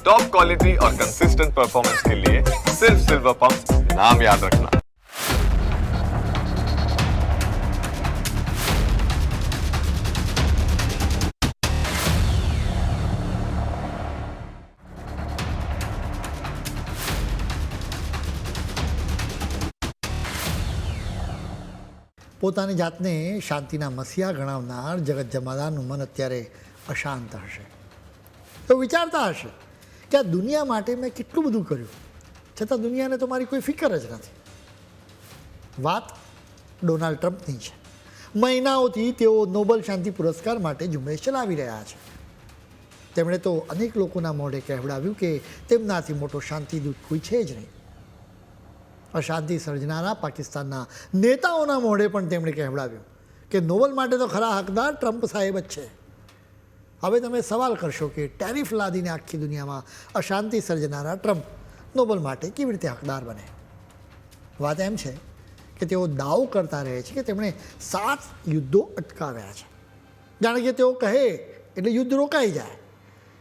Top quality और consistent performance के लिए सिर्फ सिल्वर पंप नाम याद रखना પોતાની જાતને શાંતિના મસીહા ગણાવનાર જગત જમાદારનું મન અત્યારે અશાંત હશે તો વિચારતા હશે કે આ દુનિયા માટે મેં કેટલું બધું કર્યું? છતાં દુનિયાને તો મારી કોઈ ફિકર જ નથી. વાત ડોનાલ્ડ ટ્રમ્પની છે. મહિનાઓથી તેઓ નોબલ શાંતિ પુરસ્કાર માટે ઝુંબેશ ચલાવી રહ્યા છે. તેમણે તો અનેક લોકોના મોઢે કહેવડાવ્યું કે તેમનાથી મોટો શાંતિદૂત કોઈ છે જ નહીં. અશાંતિ સર્જનારા પાકિસ્તાનના નેતાઓના મોઢે પણ તેમણે કહેવડાવ્યું કે નોબલ માટે તો ખરા હકદાર ટ્રમ્પ સાહેબ જ છે. હવે તમે સવાલ કરશો કે ટેરિફ લાદીને આખી દુનિયામાં અશાંતિ સર્જનારા ટ્રમ્પ નોબલ માટે કેવી રીતે હકદાર બને? વાત એમ છે કે તેઓ દાવો કરતા રહે છે કે તેમણે સાત યુદ્ધો અટકાવ્યા છે. જાણે કે તેઓ કહે એટલે યુદ્ધ રોકાઈ જાય.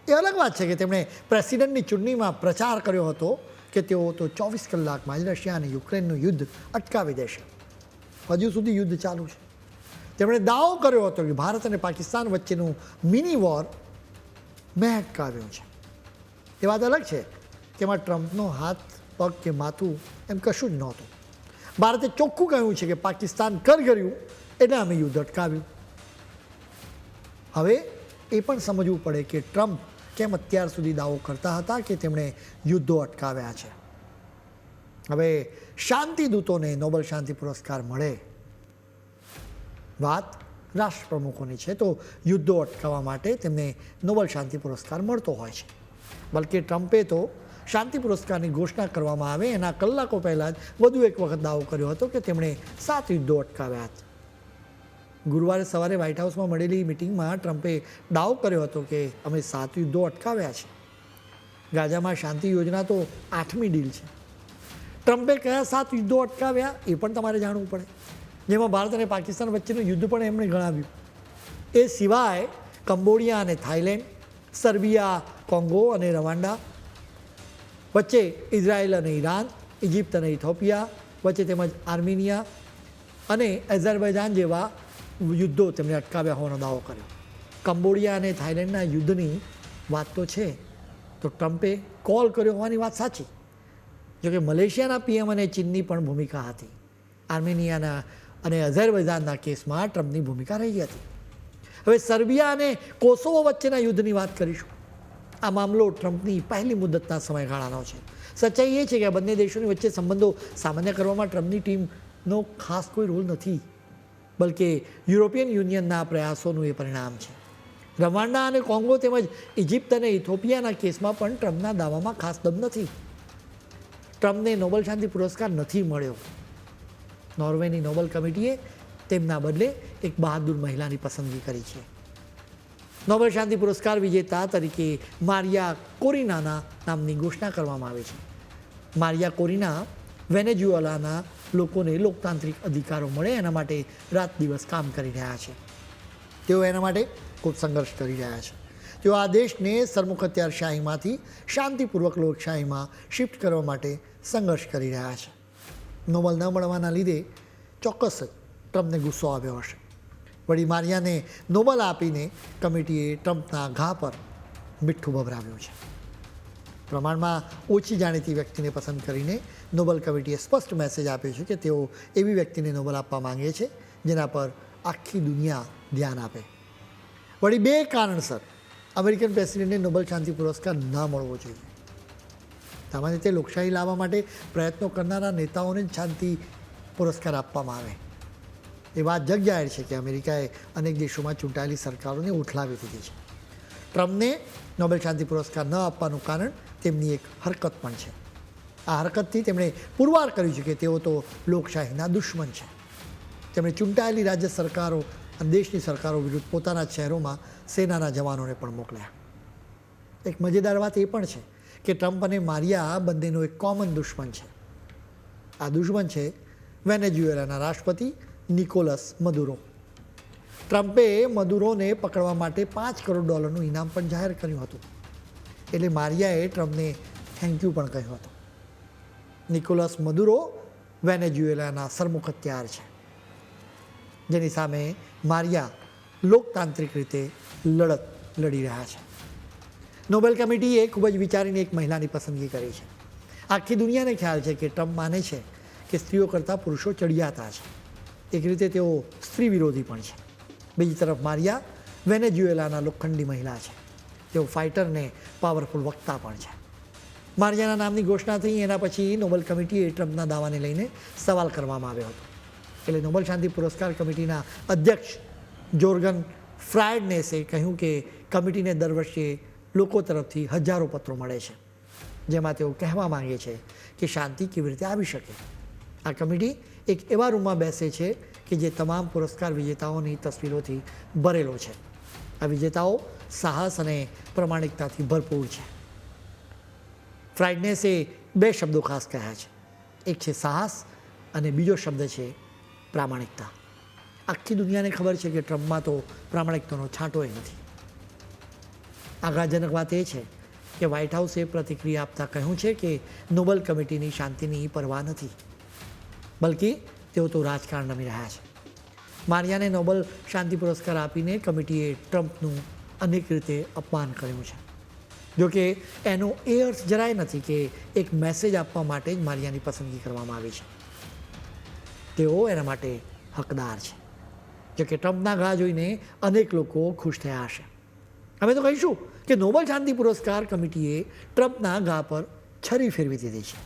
એ અલગ વાત છે કે તેમણે પ્રેસિડેન્ટની ચૂંટણીમાં પ્રચાર કર્યો હતો કે તેઓ તો ચોવીસ કલાકમાં જ રશિયા અને યુક્રેનનું યુદ્ધ અટકાવી દેશે. હજુ સુધી યુદ્ધ ચાલુ છે. તેમણે દાવો કર્યો હતો કે ભારત અને પાકિસ્તાન વચ્ચેનું મિની વોર મેં અટકાવ્યો છે. એ વાત અલગ છે તેમાં ટ્રમ્પનો હાથ, પગ કે માથું એમ કશું જ નહોતું. ભારતે ચોખ્ખું કહ્યું છે કે પાકિસ્તાન કર કર્યું એટલે અમે યુદ્ધ અટકાવ્યું. હવે એ પણ સમજવું પડે કે ટ્રમ્પ કેમ અત્યાર સુધી દાવો કરતા હતા કે તેમણે યુદ્ધો અટકાવ્યા છે. હવે શાંતિદૂતોને નોબલ શાંતિ પુરસ્કાર મળે વાત રાષ્ટ્રપ્રમુખોની છે. તો યુદ્ધો અટકાવવા માટે તેમને નોબલ શાંતિ પુરસ્કાર મળતો હોય છે. બલકે ટ્રમ્પે તો શાંતિ પુરસ્કારની ઘોષણા કરવામાં આવે એના કલાકો પહેલાં જ વધુ એક વખત દાવો કર્યો હતો કે તેમણે સાત યુદ્ધો અટકાવ્યા હતા. ગુરુવારે સવારે વ્હાઇટ હાઉસમાં મળેલી મિટિંગમાં ટ્રમ્પે દાવો કર્યો હતો કે અમે સાત યુદ્ધો અટકાવ્યા છે. ગાઝામાં શાંતિ યોજના તો આઠમી ડીલ છે. ટ્રમ્પે કયા સાત યુદ્ધો અટકાવ્યા એ પણ તમારે જાણવું પડે. જેમાં ભારત અને પાકિસ્તાન વચ્ચેનું યુદ્ધ પણ એમણે ગણાવ્યું. એ સિવાય કંબોડિયા અને થાઇલેન્ડ, સર્બિયા, કોંગો અને રવાંડા, વચ્ચે ઇઝરાયલ અને ઈરાન ઇજિપ્ત અને ઇથોપિયા, વચ્ચે તેમજ આર્મેનિયા અને અઝરબૈજાન જેવા યુદ્ધો તેમણે અટકાવ્યા હોવાનો દાવો કર્યો. કંબોડિયા અને થાઇલેન્ડના યુદ્ધની વાત તો છે, તો ટ્રમ્પે કોલ કર્યો હોવાની વાત સાચી. જોકે મલેશિયાના પીએમ અને ચીનની પણ ભૂમિકા હતી. આર્મેનિયાના અને અઝરબૈજાનના કેસમાં ટ્રમ્પની ભૂમિકા રહી હતી. હવે સર્બિયા અને કોસોવો વચ્ચેના યુદ્ધની વાત કરીશું. આ મામલો ટ્રમ્પની પહેલી મુદ્દતના સમયગાળાનો છે. સચ્ચાઈ એ છે કે આ બંને દેશોની વચ્ચે સંબંધો સામાન્ય કરવામાં ટ્રમ્પની ટીમનો ખાસ કોઈ રોલ નથી, બલકે યુરોપિયન યુનિયનના પ્રયાસોનું એ પરિણામ છે. રવાંડા અને કોંગો તેમજ ઇજિપ્ત અને ઇથોપિયાના કેસમાં પણ ટ્રમ્પના દાવામાં ખાસ દમ નથી. ટ્રમ્પને નોબલ શાંતિ પુરસ્કાર નથી મળ્યો. નોર્વેની નોબલ કમિટીએ તેમના બદલે એક બહાદુર મહિલાની પસંદગી કરી છે. નોબેલ શાંતિ પુરસ્કાર વિજેતા તરીકે મારિયા કોરિનાના નામની ઘોષણા કરવામાં આવી છે. મારિયા કોરિના વેનેઝુએલાના લોકોને લોકતાંત્રિક અધિકારો મળે એના માટે રાત દિવસ કામ કરી રહ્યા છે. તેઓ એના માટે ખૂબ સંઘર્ષ કરી રહ્યા છે. તેઓ આ દેશને સરમુખ શાંતિપૂર્વક લોકશાહીમાં શિફ્ટ કરવા માટે સંઘર્ષ કરી રહ્યા છે. નોબલ ન મળવાના લીધે ચોક્કસ ટ્રમ્પને ગુસ્સો આવ્યો હશે. વળી મારિયાને નોબલ આપીને કમિટીએ ટ્રમ્પના ઘા પર મીઠું ભભરાવ્યું છે. પ્રમાણમાં ઓછી જાણીતી વ્યક્તિને પસંદ કરીને નોબલ કમિટીએ સ્પષ્ટ મેસેજ આપ્યો છે કે તેઓ એવી વ્યક્તિને નોબલ આપવા માંગે છે જેના પર આખી દુનિયા ધ્યાન આપે. વળી બે કારણસર અમેરિકન પ્રેસિડેન્ટને નોબલ શાંતિ પુરસ્કાર ન મળવો જોઈએ. સામાન્ય રીતે લોકશાહી લાવવા માટે પ્રયત્નો કરનારા નેતાઓને જ શાંતિ પુરસ્કાર આપવામાં આવે. એ વાત જગ જાહેર છે કે અમેરિકાએ અનેક દેશોમાં ચૂંટાયેલી સરકારોને ઉઠલાવી દીધી છે. ટ્રમ્પને નોબેલ શાંતિ પુરસ્કાર ન આપવાનું કારણ તેમની એક હરકત પણ છે. આ હરકતથી તેમણે પુરવાર કર્યું છે કે તેઓ તો લોકશાહીના દુશ્મન છે. તેમણે ચૂંટાયેલી રાજ્ય સરકારો અને દેશની સરકારો વિરુદ્ધ પોતાના શહેરોમાં સેનાના જવાનોને પણ મોકલ્યા. એક મજેદાર વાત એ પણ છે કે ટ્રમ્પ અને મારિયા બંનેનો એક કોમન દુશ્મન છે. આ દુશ્મન છે વેનેઝ્યુએલાના રાષ્ટ્રપતિ નિકોલસ મદુરો. ટ્રમ્પે મદુરોને પકડવા માટે પાંચ કરોડ ડોલરનું ઇનામ પણ જાહેર કર્યું હતું. એટલે મારિયાએ ટ્રમ્પને થેન્ક યુ પણ કહ્યું હતું. નિકોલસ મદુરો વેનેઝ્યુએલાના સરમુખ હત્યાર છે. જેની સામે મારિયા લોકતાંત્રિક રીતે લડત લડી રહ્યા છે. નોબેલ કમિટીએ ખૂબ જ વિચારીને એક મહિલાની પસંદગી કરી છે. આખી દુનિયાને ખ્યાલ છે કે ટ્રમ્પ માને છે કે સ્ત્રીઓ કરતાં પુરુષો ચડિયાતા છે. એક રીતે તેઓ સ્ત્રી વિરોધી પણ છે. બીજી તરફ મારિયા વેનેઝુએલાના લોખંડી મહિલા છે. તેઓ ફાઇટરને પાવરફુલ વક્તા પણ છે. મારિયાના નામની ઘોષણા થઈ, એના પછી નોબેલ કમિટીએ ટ્રમ્પના દાવાને લઈને સવાલ કરવામાં આવ્યો હતો. એટલે નોબેલ શાંતિ પુરસ્કાર કમિટીના અધ્યક્ષ જોર્ગન ફ્રાયડનેસે કહ્યું કે કમિટીને દર વર્ષે લોકો તરફથી હજારો પત્રો મળે છે. જેમાં તેઓ કહેવા માંગે છે કે શાંતિ કેવી રીતે આવી શકે. આ કમિટી એક એવા રૂમમાં બેસે છે કે જે તમામ પુરસ્કાર વિજેતાઓની તસવીરોથી ભરેલો છે. આ વિજેતાઓ સાહસ અને પ્રમાણિકતાથી ભરપૂર છે. ફ્રાઇડનેસે બે શબ્દો ખાસ કહ્યા છે. એક છે સાહસ અને બીજો શબ્દ છે પ્રામાણિકતા. આખી દુનિયાને ખબર છે કે ટ્રમ્પમાં તો પ્રામાણિકતાનો છાંટોય નથી. આઘાતજનક વાત એ છે કે વ્હાઇટ હાઉસે પ્રતિક્રિયા આપતા કહ્યું છે કે નોબલ કમિટીની શાંતિની પરવા નથી. બલકે તેઓ તો રાજકારણ રમી રહ્યા છે. મારિયાને નોબલ શાંતિ પુરસ્કાર આપીને કમિટીએ ટ્રમ્પનું અનેક રીતે અપમાન કર્યું છે. જોકે એનો એ અર્થ જરાય નથી કે એક મેસેજ આપવા માટે જ મારિયાની પસંદગી કરવામાં આવી છે. તેઓ એના માટે હકદાર છે. જોકે ટ્રમ્પના ઘા જોઈને અનેક લોકો ખુશ થયા હશે. અમે તો કહીશું કે નોબેલ શાંતિ પુરસ્કાર કમિટીએ ટ્રમ્પના ઘા પર છરી ફેરવી દીધી છે.